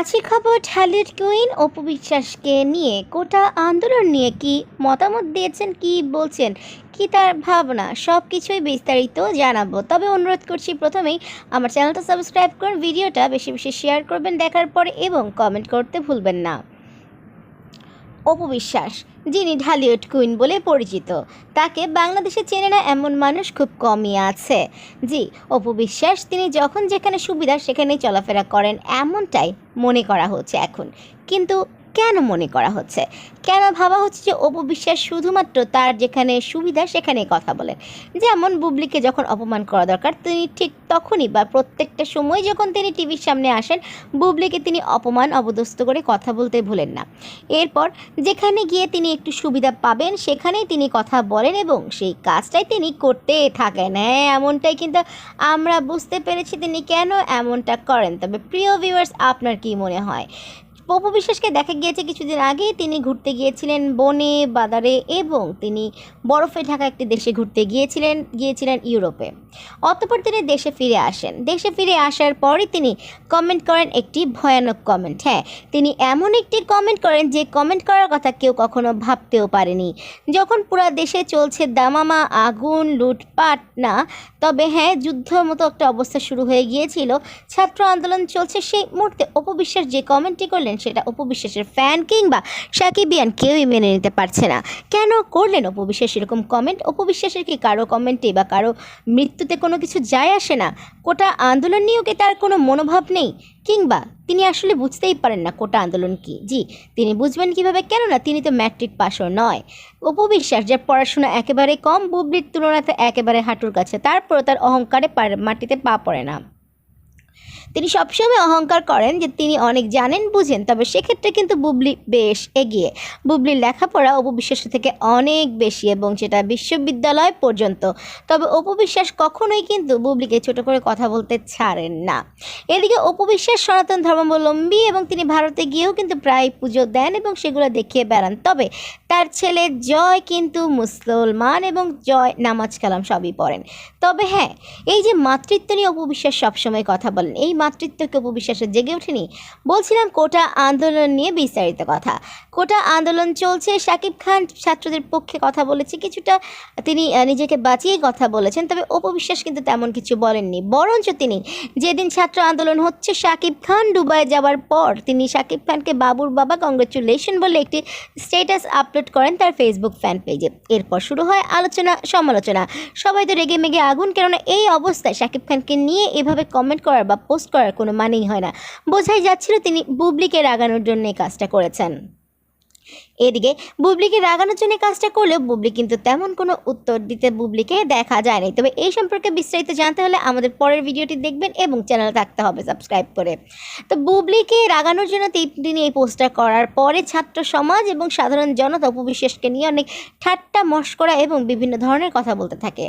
মাছি খবর ঢালিউড কুইন অপু বিশ্বাসকে নিয়ে কোটা আন্দোলন নিয়ে কি মতামত দিয়েছেন, কি বলছেন, কি তার ভাবনা সব কিছুই বিস্তারিত জানাব। তবে অনুরোধ করছি প্রথমেই আমার চ্যানেলটা সাবস্ক্রাইব করুন, ভিডিওটা বেশি বেশি শেয়ার করবেন দেখার পরে এবং কমেন্ট করতে ভুলবেন না। অপু বিশ্বাস যিনি ঢালিউড কুইন বলে পরিচিত। তাকে বাংলাদেশে চেনে না এমন মানুষ খুব কমই আছে। জি অপু বিশ্বাস তিনি যখন যেখানে সুবিধা সেখানে চলাফেরা করেন, এমনটাই মনে করা হচ্ছে এখন। কিন্তু কেন মনে করা হচ্ছে? কেন ভাবা হচ্ছে যে অপু বিশ্বাস শুধুমাত্র তার যেখানে সুবিধা সেখানেই কথা বলেন যেমন বুবলিকে যখন অপমান করা দরকার, তিনি ঠিক তখনই বা প্রত্যেকটা সময় যখন তিনি টিভির সামনে আসেন, বুবলিকে তিনি অপমান অবদস্ত করে কথা বলতে ভুলেন না। এরপর যেখানে গিয়ে তিনি একটু সুবিধা পাবেন, সেখানেই তিনি কথা বলেন এবং সেই কাজটাই তিনি করতে থাকেন। হ্যাঁ এমনটাই কিন্তু আমরা বুঝতে পেরেছি তিনি কেন এমনটা করেন। তবে প্রিয় ভিউয়ার্স আপনার কি মনে হয়? পপু বিশ্বাসকে দেখা গিয়েছে কিছুদিন আগেই। তিনি ঘুরতে গিয়েছিলেন বনে বাদারে এবং তিনি বরফে ঢাকা একটি দেশে ঘুরতে গিয়েছিলেন গিয়েছিলেন ইউরোপে। অতঃপর তিনি দেশে ফিরে আসেন। দেশে ফিরে আসার পরই তিনি কমেন্ট করেন একটি ভয়ানক কমেন্ট। হ্যাঁ তিনি এমন একটি কমেন্ট করেন যে কমেন্ট করার কথা কেউ কখনো ভাবতেও পারেনি। যখন পুরা দেশে চলছে দামামা, আগুন, লুটপাট, না, তবে হ্যাঁ যুদ্ধর মতো একটা অবস্থা শুরু হয়ে গিয়েছিল। ছাত্র আন্দোলন চলছে সেই মুহূর্তে। অপবিশ্বাস যে কমেন্টটি করলেন সেটা অপবিশ্বাসের ফ্যান কিংবা সাকিবিয়ান কেউই মেনে নিতে পারছে না। কেন করলেন অপবিশ্বাস এরকম কমেন্ট অপবিশ্বাসের কি কারও কমেন্টে বা কারও মৃত্যুতে কোনো কিছু যায় আসে না? কোটা আন্দোলন নিয়েও কি তার কোনো মনোভাব নেই? কিংবা তিনি আসলে বুঝতেই পারেন না কোটা আন্দোলন কি? জি, তিনি বুঝবেন কীভাবে? কেননা তিনি তো ম্যাট্রিক পাশও নয়। অপবিশ্বাস যার পড়াশোনা একেবারে কম, বুবলির তুলনাতে একেবারে হাঁটুর কাছে, তারপরও তার অহংকারে মাটিতে পা পড়ে না। তিনি সবসময় অহংকার করেন যে তিনি অনেক জানেন, বুঝেন, তবে সেক্ষেত্রে কিন্তু বুবলি বেশ এগিয়ে। বুবলির লেখাপড়া অপবিশ্বাস থেকে অনেক বেশি এবং সেটা বিশ্ববিদ্যালয় পর্যন্ত। তবে অপবিশ্বাস কখনোই কিন্তু বুবলিকে ছোট করে কথা বলতে ছাড়েন না। এদিকে অপবিশ্বাস সনাতন ধর্মাবলম্বী এবং তিনি ভারতে গিয়েও কিন্তু প্রায় পুজো দেন এবং সেগুলো দেখিয়ে বেড়ান। তবে তার ছেলে জয় কিন্তু মুসলমান এবং জয় নামাজ কালাম সবই পড়েন। তবে হ্যাঁ এই যে মাতৃত্ব নিয়ে অপবিশ্বাস সবসময় কথা বলেন, এই মাতৃত্বকে অপবিশ্বাসে জেগে ওঠেনি বলছিলাম কোটা আন্দোলন নিয়ে বিস্তারিত কথা। কোটা আন্দোলন চলছে শাকিব খান ছাত্রদের পক্ষে কথা বলেছে, কিছুটা তিনি নিজেকে বাঁচিয়ে কথা বলেছেন, তবে অপবিশ্বাস কিন্তু তেমন কিছু বলেননি। বরঞ্চ তিনি যেদিন ছাত্র আন্দোলন হচ্ছে শাকিব খান দুবাই যাওয়ার পর তিনি শাকিব খানকে বাবুর বাবা কংগ্রেচুলেশন বলে একটি স্ট্যাটাস আপলোড করেন তার ফেসবুক ফ্যান পেজে এরপর শুরু হয় আলোচনা, সমালোচনা। সবাই তো রেগে মেগে আগুন, কেননা এই অবস্থায় শাকিব খানকে নিয়ে এভাবে কমেন্ট করার বা পোস্ট করার কোনো মানেই হয় না। বোঝাই যাচ্ছিল তিনি বুবলিকে রাগানোর জন্য এই কাজটা করেছেন। এদিকে বুবলিকে রাগানোর জন্য কাজটা করলেও বুবলি কিন্তু তেমন কোনো উত্তর দিতে বুবলিকে দেখা যায়নি। তবে এই সম্পর্কে বিস্তারিত জানতে হলে আমাদের পরের ভিডিওটি দেখবেন এবং চ্যানেল থাকতে হবে সাবস্ক্রাইব করে। তো বুবলিকে রাগানোর জন্য তিনি এই পোস্টটা করার পরে ছাত্র সমাজ এবং সাধারণ জনতা উপবিশ্বাসকে নিয়ে অনেক ঠাট্টা, মস্করা এবং বিভিন্ন ধরনের কথা বলতে থাকে।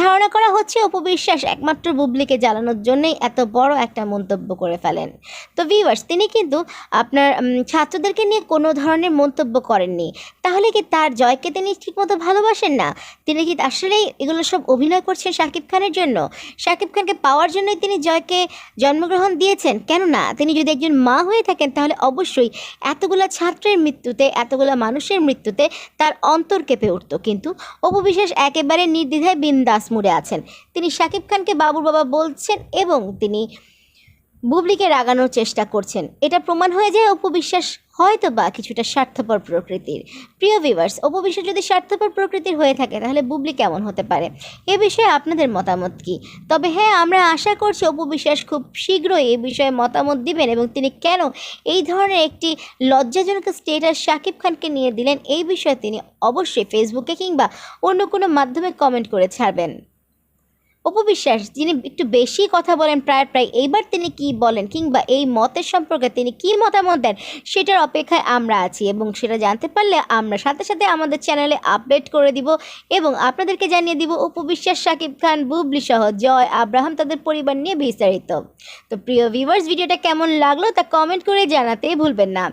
ধারণা করা হচ্ছে উপবিশ্বাস একমাত্র বুবলিকে জ্বালানোর জন্যই এত বড় একটা মন্তব্য করে ফেলেন। তো ভিউয়ার্স তিনি কিন্তু আপনার ছাত্রদেরকে নিয়ে কোনো ধরনের মন্তব্য করেননি। তাহলে কি তার জয়কে তিনি ঠিকমতো ভালোবাসেন না? তিনি কি আসলেই এগুলো সব অভিনয় করছেন শাকিব খানের জন্য? শাকিব খানকে পাওয়ার জন্যই তিনি জয়কে জন্মগ্রহণ দিয়েছেন? কেননা তিনি যদি একজন মা হয়ে থাকেন, তাহলে অবশ্যই এতগুলা ছাত্রের মৃত্যুতে, এতগুলা মানুষের মৃত্যুতে তার অন্তর কেঁপে উঠত। কিন্তু অপবিশ্বাস একেবারে নির্দ্বিধায় বিন্দাস মুড়ে আছেন। তিনি শাকিব খানকে বাবুর বাবা বলছেন এবং তিনি বুবলিকে রাগানোর চেষ্টা করছেন। এটা প্রমাণ হয়ে যায় অপবিশ্বাস হয়তো বা কিছুটা স্বার্থপর প্রকৃতির। প্রিয় ভিভার্স অপবিশ্বাস যদি স্বার্থপর প্রকৃতির হয়ে থাকে, তাহলে বুবলি কেমন হতে পারে? এ বিষয়ে আপনাদের মতামত কি? তবে হ্যাঁ আমরা আশা করছি অপবিশ্বাস খুব শীঘ্রই এ বিষয়ে মতামত দিবেন এবং তিনি কেন এই ধরনের একটি লজ্জাজনক স্টেটাস শাকিব খানকে নিয়ে দিলেন, এই বিষয়ে তিনি অবশ্যই ফেসবুকে কিংবা অন্য কোনো মাধ্যমে কমেন্ট করে ছাড়বেন। অপবিশ্বাস, যিনি একটু বেশি কথা বলেন প্রায় প্রায় এইবার তিনি কি বলেন কিংবা এই মতের সম্পর্কে তিনি কি মতামত দেন, সেটার অপেক্ষায় আমরা আছি এবং সেটা জানতে পারলে আমরা সাথে সাথে আমাদের চ্যানেলে আপডেট করে দিব এবং আপনাদেরকে জানিয়ে দিব অপবিশ্বাস, শাকিব খান, বুবলি সহ জয়, আব্রাহাম তাদের পরিবার নিয়ে বিস্তারিত। তো প্রিয় ভিউয়ার্স ভিডিওটা কেমন লাগল তা কমেন্ট করে জানাতেই ভুলবেন না।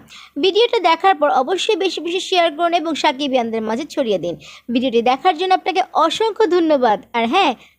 ভিডিওটা দেখার পর অবশ্যই বেশি বেশি শেয়ার করুন এবং সাকিব সাকিবিয়ানদের মাঝে ছড়িয়ে দিন। ভিডিওটি দেখার জন্য আপনাকে অসংখ্য ধন্যবাদ। আর হ্যাঁ